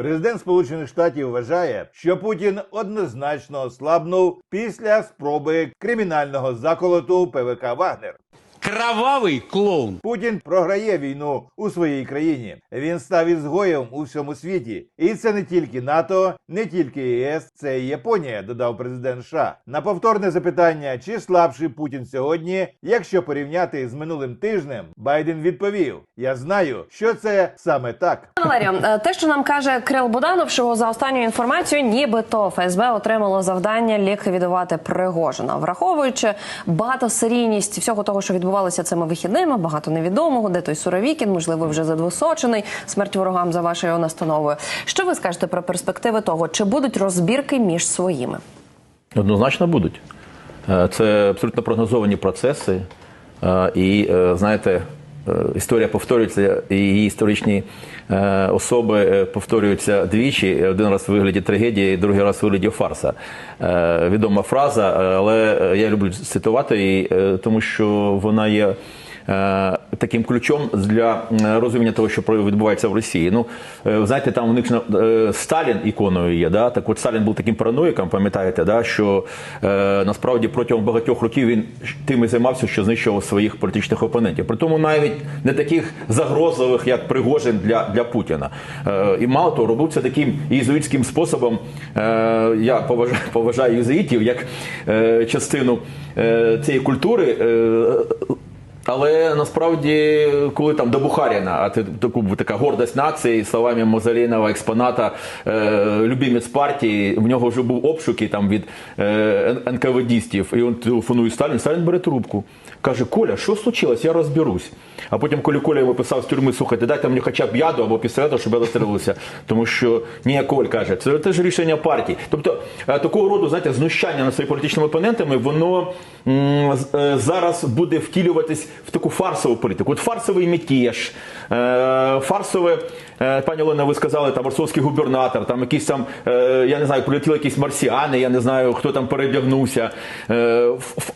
Президент Сполучених Штатів вважає, що Путін однозначно ослабнув після спроби кримінального заколоту ПВК Вагнер. Кровавый клоун. Путін програє війну у своїй країні. Він став ізгоєм у всьому світі, і це не тільки НАТО, не тільки ЄС, це і Японія, додав президент США. На повторне запитання, чи слабший Путін сьогодні, якщо порівняти з минулим тижнем, Байден відповів: Я знаю, що це саме так. Валерію, е, те, що нам каже Крил Буданов, що за останньою інформацією, нібито ФСБ отримало завдання ліквідувати Пригожина, враховуючи багатосерійність всього того, що відбувалося цими вихідними, багато невідомого, де той Суровікін, можливо, вже задвосочений, смерть ворогам за вашою настановою. Що ви скажете про перспективи того, чи будуть розбірки між своїми? Однозначно будуть. Е, Це абсолютно прогнозовані процеси. Е, І е, знаєте, історія повторюється, і її історичні е, особи е, повторюються двічі: один раз у вигляді трагедії, другий раз у вигляді фарса. Е, Відома фраза, е, але е, я люблю цитувати її, е, тому що вона є. Е, Таким ключом для розуміння того, що відбувається в Росії. Ну, е, знаєте, там у них е, Сталін іконою є. Да? Так от Сталін був таким параноїком, пам'ятаєте, да? що насправді протягом багатьох років він тим і займався, що знищував своїх політичних опонентів. При тому навіть не таких загрозливих, як Пригожин для, для Путіна. І мало того, робив це таким єзуїтським способом. Я поважаю, поважаю єзуїтів як частину цієї культури. Але насправді, коли там до Бухаріна, а це таку така гордость нації, словами Мозалінова, експоната, е, любімець партії, в нього вже був обшук там від е, НКВДістів, і він телефонує Сталін. Сталін бере трубку. Каже: Коля, що случилось? Я розберусь. А потім, коли Коля його писав з тюрми, слухайте, дайте мені хоча б яду або пістолету, щоб я застрілився. Тому що ні, Коль каже, це теж рішення партії. Тобто е, такого роду, знаєте, знущання над своїми політичними опонентами, воно зараз буде втілюватись в таку фарсову політику. От фарсовий мятеж, е, фарсове, е, пані Олена, ви сказали, там Ростовський губернатор, там якісь там, е, я не знаю, прилетіли якісь марсіани, я не знаю, хто там передягнувся. Е,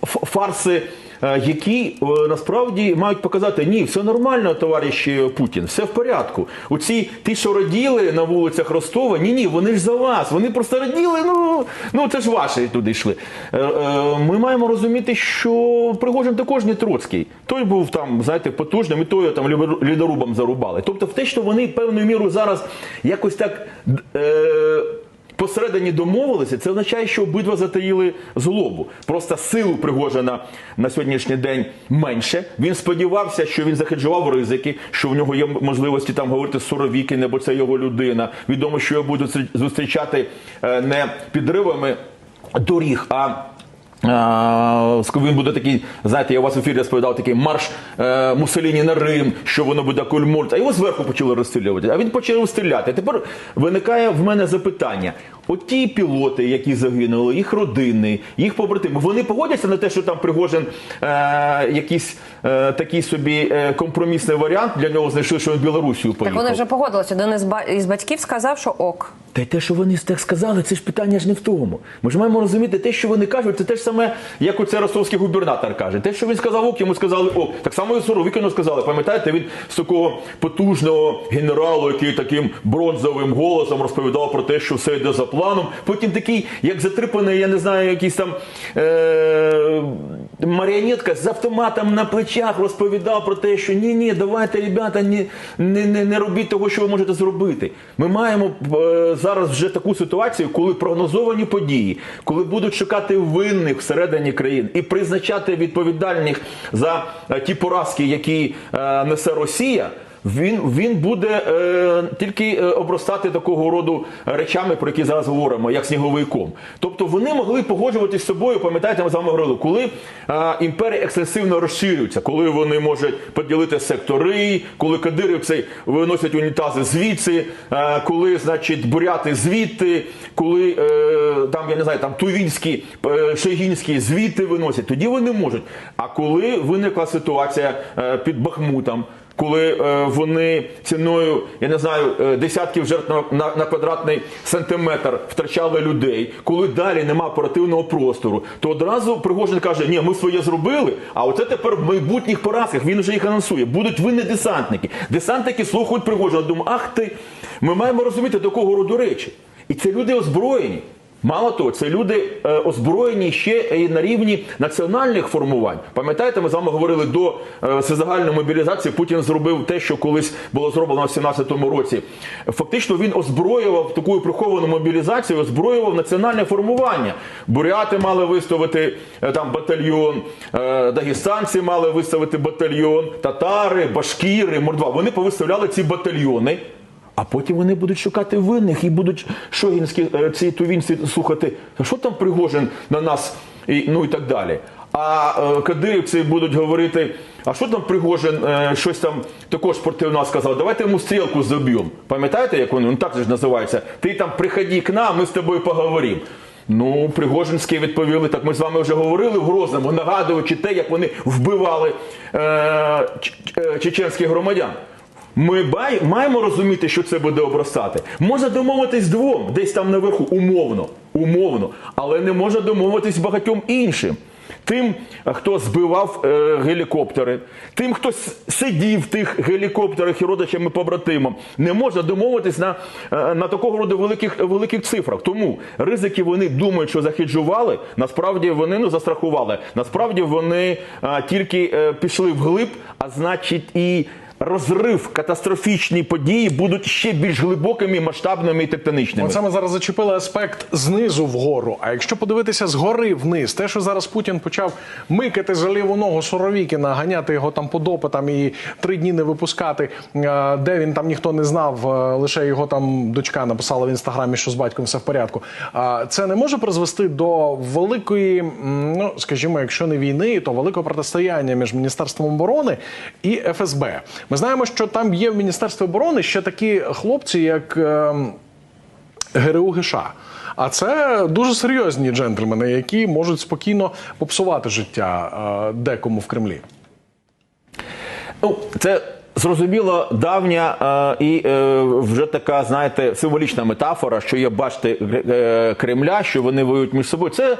фарси. е, Які е, насправді мають показати, ні, все нормально, товариш Путін, все в порядку. Оці ті, що раділи на вулицях Ростова, ні, ні, вони ж за вас. Вони просто раділи. Ну ну це ж ваші туди йшли. Е, е, Ми маємо розуміти, що Пригожин також не Троцький. Той був там, знаєте, потужним, і той там лібер- лідорубом зарубали. Тобто, те, що вони певною мірою зараз якось так. Е, Посередині домовилися, це означає, що обидва затаїли злобу. Просто силу Пригожина на сьогоднішній день менше. Він сподівався, що він захеджував ризики, що в нього є можливості там говорити з Суровікіним, бо це його людина. Відомо, що його будуть зустрічати е, не підривами доріг, а Він буде такий, знаєте, я у вас в ефірі розповідав такий марш е, Муссоліні на Рим, що воно буде кульмульт. А його зверху почали розстрілювати. А він почав стріляти. Тепер виникає в мене запитання: от ті пілоти, які загинули, їх родини, їх побратими, вони погодяться на те, що там Пригожин е, якийсь е, такий собі е, компромісний варіант для нього знайшли, що він в Білорусію Так вони вже погодилися. Один із батьків сказав, що ок. Та й те, що вони так сказали, це ж питання ж не в тому. Ми ж маємо розуміти, те, що вони кажуть, це те ж саме, як оце ростовський губернатор каже. Те, що він сказав ок, йому сказали ок. Так само і Суровікіну сказали. Пам'ятаєте, він з такого потужного генералу, який таким бронзовим голосом розповідав про те, що все йде за планом. Потім такий, як затрипаний, я не знаю, якийсь там е- маріонетка з автоматом на плечах розповідав про те, що ні, ні, давайте, ребята, не не, не, не робіть того, що ви можете зробити. Ми маємо е, зараз вже таку ситуацію, коли прогнозовані події, коли будуть шукати винних всередині країн і призначати відповідальних за е, ті поразки, які е, несе Росія. Він, він буде е, тільки е, обростати такого роду речами, про які зараз говоримо, як сніговий ком. Тобто вони могли погоджуватися з собою, пам'ятаєте, ми з вами говорили, коли е, імперії екстенсивно розширюються, коли вони можуть поділити сектори, коли кадирівці виносять унітази звідси, е, коли, значить, буряти звідти, коли е, там, я не знаю, там тувінські, е, шегінські звідти виносять, тоді вони можуть. А коли виникла ситуація е, під Бахмутом, коли е, вони ціною, я не знаю, е, десятків жертв на, на, квадратний сантиметр втрачали людей, коли далі нема оперативного простору, то одразу Пригожин каже: ні, ми своє зробили, а оце тепер в майбутніх поразках він вже їх анонсує. Будуть винні десантники. Десантники слухають Пригожина. Думаю, ах ти, ми маємо розуміти до кого роду речі. І це люди озброєні. Мало того, це люди е, озброєні ще і на рівні національних формувань. Пам'ятаєте, ми з вами говорили до е, всезагальної мобілізації. Путін зробив те, що колись було зроблено в 17-му році. Фактично він озброював таку приховану мобілізацію, озброював національне формування. Буряти мали виставити е, там батальйон, е, дагестанці мали виставити батальйон, татари, башкіри, мордва. Вони повиставляли ці батальйони. А потім вони будуть шукати винних і будуть шогінські е, ці тувінці слухати, «А що там Пригожин на нас, і, ну і так далі. А е, кадирівці будуть говорити, а що там Пригожин е, щось там також проти нас сказав, давайте йому стрілку заб'ємо. Пам'ятаєте, як вони? Ну так же ж називається. Ти там приходи к нам, ми з тобою поговоримо. Ну, Пригожинські відповіли, так ми з вами вже говорили в Грозному, нагадуючи те, як вони вбивали е, е, чеченських громадян. Ми бай- маємо розуміти, що це буде обростати. Може домовитись двом, десь там наверху, умовно, умовно, але не може домовитись багатьом іншим. Тим, хто збивав е, гелікоптери, тим, хто сидів в тих гелікоптерах і родичами побратимам, не можна домовитись на, е, на такого роду великих, великих цифрах. Тому ризики вони думають, що захеджували, насправді вони ну, застрахували. Насправді вони е, тільки е, пішли вглиб, а значить і розрив, катастрофічні події будуть ще більш глибокими, масштабними і тектонічними. Ми зараз зачепили аспект знизу вгору. А якщо подивитися згори вниз, те, що зараз Путін почав микати за ліву ногу Суровікіна, ганяти його там по допитам і три дні не випускати, е, де він там ніхто не знав, е, лише його там дочка написала в інстаграмі, що з батьком все в порядку. Це не може призвести до великої, ну скажімо, якщо не війни, то великого протистояння між міністерством оборони і ФСБ. Ми знаємо, що там є в міністерстві оборони ще такі хлопці, як. ем, ГРУ ГШ. А це дуже серйозні джентльмени, які можуть спокійно попсувати життя е, декому в Кремлі. Ну, це зрозуміло давня е, і е, вже така, знаєте, символічна метафора, що є бачите Кремля, що вони воюють між собою. Це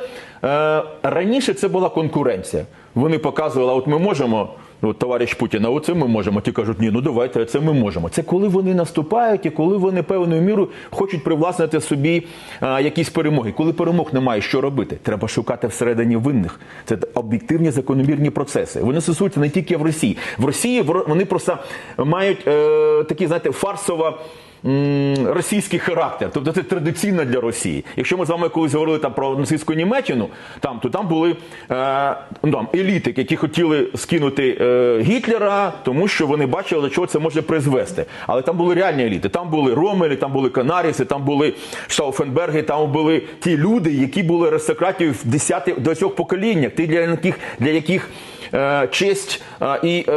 раніше це була конкуренція. Вони показували, от ми можемо. Ну, От, товариш Путін, оце ми можемо. Ті кажуть, ні, ну давайте, це ми можемо. Це коли вони наступають і коли вони певною мірою хочуть привласнити собі а, якісь перемоги. Коли перемог немає, що робити? Треба шукати всередині винних. Це об'єктивні закономірні процеси. Вони стосуються не тільки в Росії. В Росії вони просто мають е, такі, знаєте, фарсово м, російський характер. Тобто це традиційно для Росії. Якщо ми з вами колись говорили там про нацистську Німеччину, там то там були е, ну, там, еліти, які хотіли скинути е, Гітлера, тому що вони бачили, до чого це може призвести. Але там були реальні еліти. Там були Ромелі, там були Канаріси, там були Шауфенберги, там були ті люди, які були аристократією в 10 до цього поколіннях, ті, для яких для яких е, честь е, і е,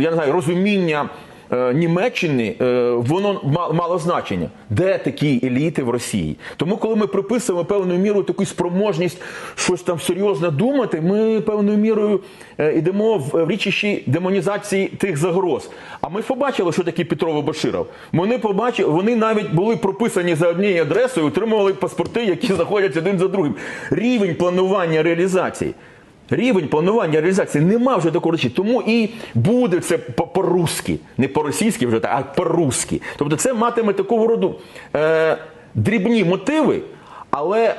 я не знаю розуміння. Е, Німеччини е, воно ма- мало значення. Де такі еліти в Росії? Тому, коли ми приписуємо певною мірою таку спроможність щось там серйозно думати, ми певною мірою е, йдемо в річищі демонізації тих загроз. А ми побачили, що таке Петрово Баширов. Вони побачили, вони навіть були прописані за однією адресою, отримували паспорти, які знаходяться один за другим. Рівень планування реалізації. Рівень планування реалізації нема вже такого речі. Тому і буде це по- по-русски, не по-російськи вже, а по-русски. Тобто це матиме такого роду е, дрібні мотиви, але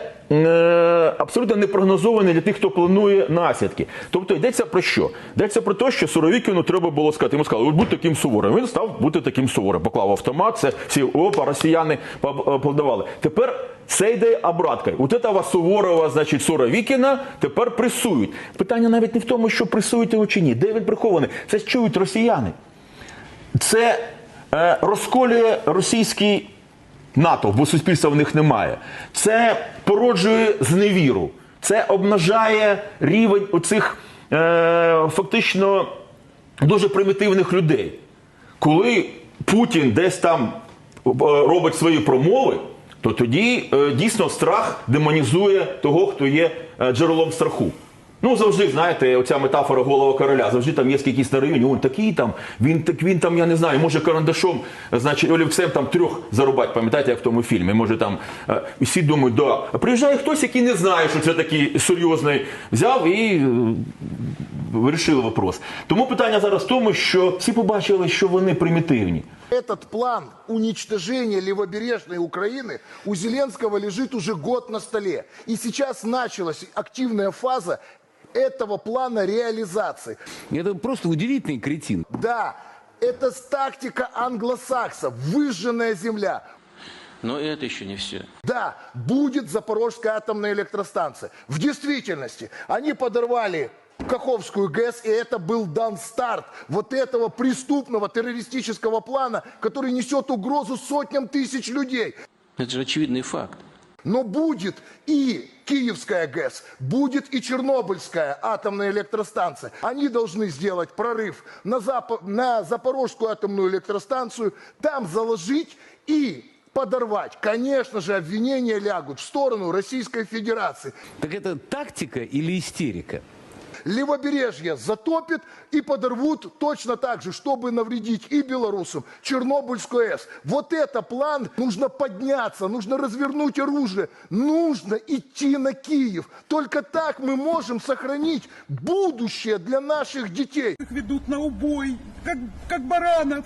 абсолютно не прогнозовані для тих, хто планує наслідки. Тобто йдеться про що? Йдеться про те, що Суровікіну треба було сказати. Йому сказали, будь таким суворим. Він став бути таким суворим. Поклав автомат, це всі опа, росіяни подавали. Тепер це йде обраткою. От этого Суворова, значить, Суровікіна тепер пресують. Питання навіть не в тому, що пресують його чи ні. Де він прихований? Це чують росіяни. Це е, розколює російський НАТО, бо суспільства в них немає. Це породжує зневіру. Це обнажає рівень оцих е, фактично дуже примітивних людей. Коли Путін десь там е, робить свої промови, то тоді е, дійсно страх демонізує того, хто є е, джерелом страху. Ну, завжди, знаєте, оця метафора голова короля. Завжди там є якийсь на районі, он такий там, він так він там, я не знаю, може карандашом, значить, олівцем там трьох зарубать, пам'ятаєте, як в тому фільмі. Може там е, всі думають, да. А приїжджає хтось, який не знає, що це такий серйозний, взяв і е, вирішили вопрос. Тому питання зараз в тому, що всі побачили, що вони примітивні. Этот план уничтожения левобережной Украины у Зеленского лежит уже год на столе. И сейчас началась активная фаза этого плана реализации. Это просто удивительный кретин. Да, это тактика англосаксов, выжженная земля. Но это еще не все. Да, будет Запорожская атомная электростанция. В действительности, они подорвали Каховскую ГЭС, и это был дан старт вот этого преступного террористического плана, который несет угрозу сотням тысяч людей. Это же очевидный факт. Но будет и Киевская ГЭС, будет и Чернобыльская атомная электростанция. Они должны сделать прорыв на, Запо- на Запорожскую атомную электростанцию, там заложить и подорвать. Конечно же, обвинения лягут в сторону Российской Федерации. Так это тактика или истерика? Левобережье затопит и подорвут точно так же, чтобы навредить и белорусам, Чернобыльскую АЭС. Вот это план. Нужно подняться, нужно развернуть оружие, нужно идти на Киев. Только так мы можем сохранить будущее для наших детей. их ведут на убой, как, как баранов.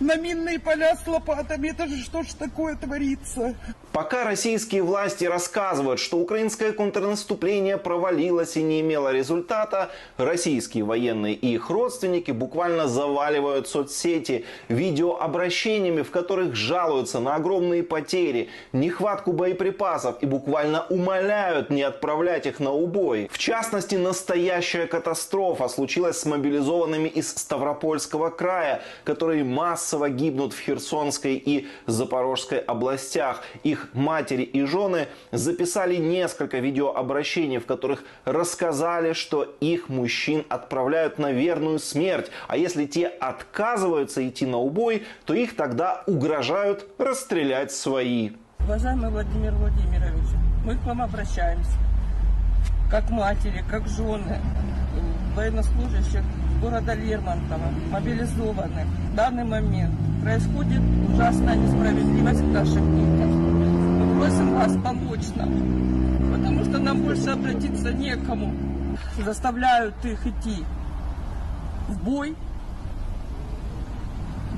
На минные поля с лопатами. Это же что ж такое творится? Пока российские власти рассказывают, что украинское контрнаступление провалилось и не имело результата, российские военные и их родственники буквально заваливают соцсети видеообращениями, в которых жалуются на огромные потери, нехватку боеприпасов и буквально умоляют не отправлять их на убой. В частности, настоящая катастрофа случилась с мобилизованными из Ставропольского края, которые массово гибнут в Херсонской и Запорожской областях. Их матери и жены записали несколько видеообращений, в которых рассказали, что их мужчин отправляют на верную смерть. А если те отказываются идти на убой, то их тогда угрожают расстрелять свои. Уважаемый Владимир Владимирович, мы к вам обращаемся. Как матери, как жены военнослужащих города Лермонтова, мобилизованных. В данный момент происходит ужасная несправедливость к нашим детям. Просим вас помочь нам, потому что нам больше обратиться некому. Заставляют их идти в бой,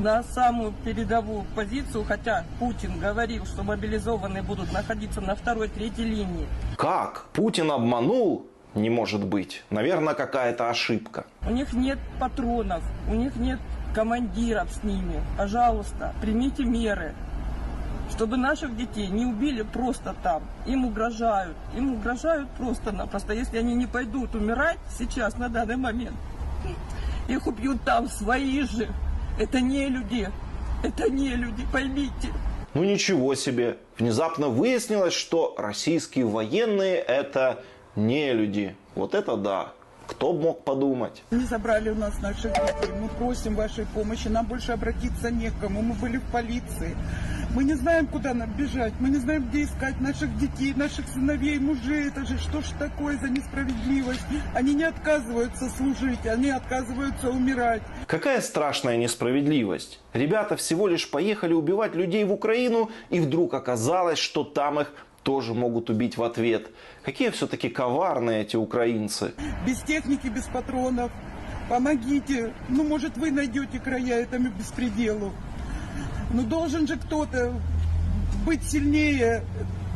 на самую передовую позицию, хотя Путин говорил, что мобилизованные будут находиться на второй-третьей линии. Как? Путин обманул? Не может быть. Наверное, какая-то ошибка. У них нет патронов, у них нет командиров с ними. Пожалуйста, примите меры, чтобы наших детей не убили просто там. Им угрожают, им угрожают просто-напросто. Если они не пойдут умирать сейчас, на данный момент, их убьют там свои же. Это не люди, это не люди, поймите. Ну ничего себе. Внезапно выяснилось, что российские военные это не люди. Вот это да. Кто б мог подумать? Не забрали у нас наших детей. Мы просим вашей помощи. Нам больше обратиться некому. Мы были в полиции. Мы не знаем, куда нам бежать. Мы не знаем, где искать наших детей, наших сыновей, мужей. Это же что ж такое за несправедливость? Они не отказываются служить, они отказываются умирать. Какая страшная несправедливость. Ребята всего лишь поехали убивать людей в Украину, и вдруг оказалось, что там их тоже могут убить в ответ. Какие все-таки коварные эти украинцы. Без техники, без патронов. Помогите. Ну, может, вы найдете края этому беспределу. Но должен же кто-то быть сильнее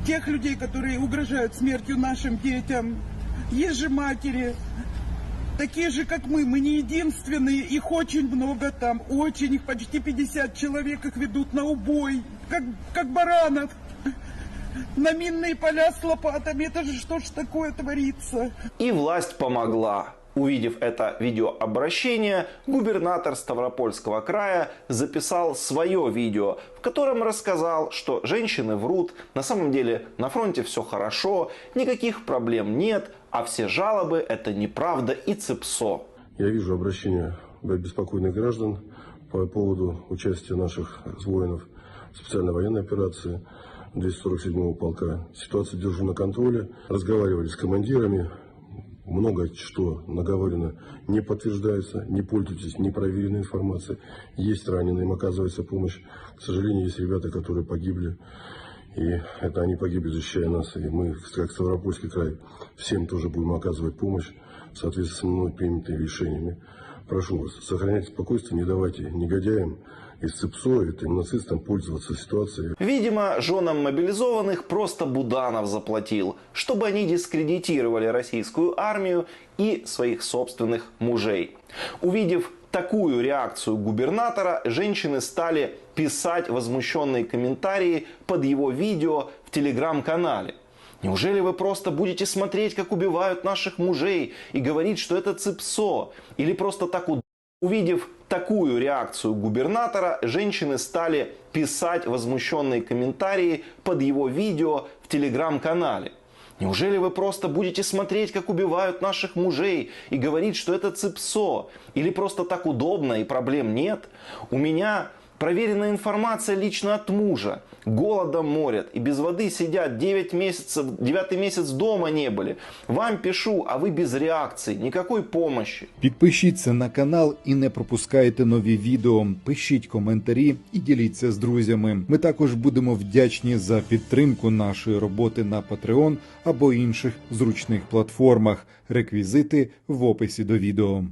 тех людей, которые угрожают смертью нашим детям. Есть же матери, такие же, как мы. Мы не единственные, их очень много там. Очень, их почти 50 человек, их ведут на убой, как, как баранов. На минные поля с лопатами. Это же что ж такое творится? И власть помогла. Увидев это видеообращение, губернатор Ставропольского края записал свое видео, в котором рассказал, что женщины врут, на самом деле на фронте все хорошо, никаких проблем нет, а все жалобы это неправда и цепсо. Я вижу обращение беспокойных граждан по поводу участия наших воинов в специальной военной операции 247-го полка. Ситуацию держу на контроле. Разговаривали с командирами. Много что наговорено не подтверждается, не пользуйтесь непроверенной информацией. Есть раненые, им оказывается помощь. К сожалению, есть ребята, которые погибли. И это они погибли, защищая нас. И мы, как Ставропольский край, всем тоже будем оказывать помощь в соответствии с мной принятыми решениями. Прошу вас, сохраняйте спокойствие, не давайте негодяям из ЦИПСО, этим нацистам пользоваться ситуацией. Видимо, женам мобилизованных просто Буданов заплатил, чтобы они дискредитировали российскую армию и своих собственных мужей. Увидев такую реакцию губернатора, женщины стали писать возмущенные комментарии под его видео в телеграм-канале. Неужели вы просто будете смотреть, как убивают наших мужей и говорить, что это ЦИПСО? Или просто так удобно? Увидев такую реакцию губернатора, женщины стали писать возмущенные комментарии под его видео в телеграм-канале. Неужели вы просто будете смотреть, как убивают наших мужей и говорить, что это ЦИПСО? Или просто так удобно и проблем нет? У меня проверенная информация лично от мужа. Голодом морят и без воды сидят 9 месяцев, 9 месяц дома не были. Вам пишу, а вы без реакции, никакой помощи. Підпишіться на канал і не пропускайте нові відео. Пишіть коментарі і діліться з друзями. Ми також будемо вдячні за підтримку нашої роботи на Patreon або інших зручних платформах. Реквізити в описі до відео.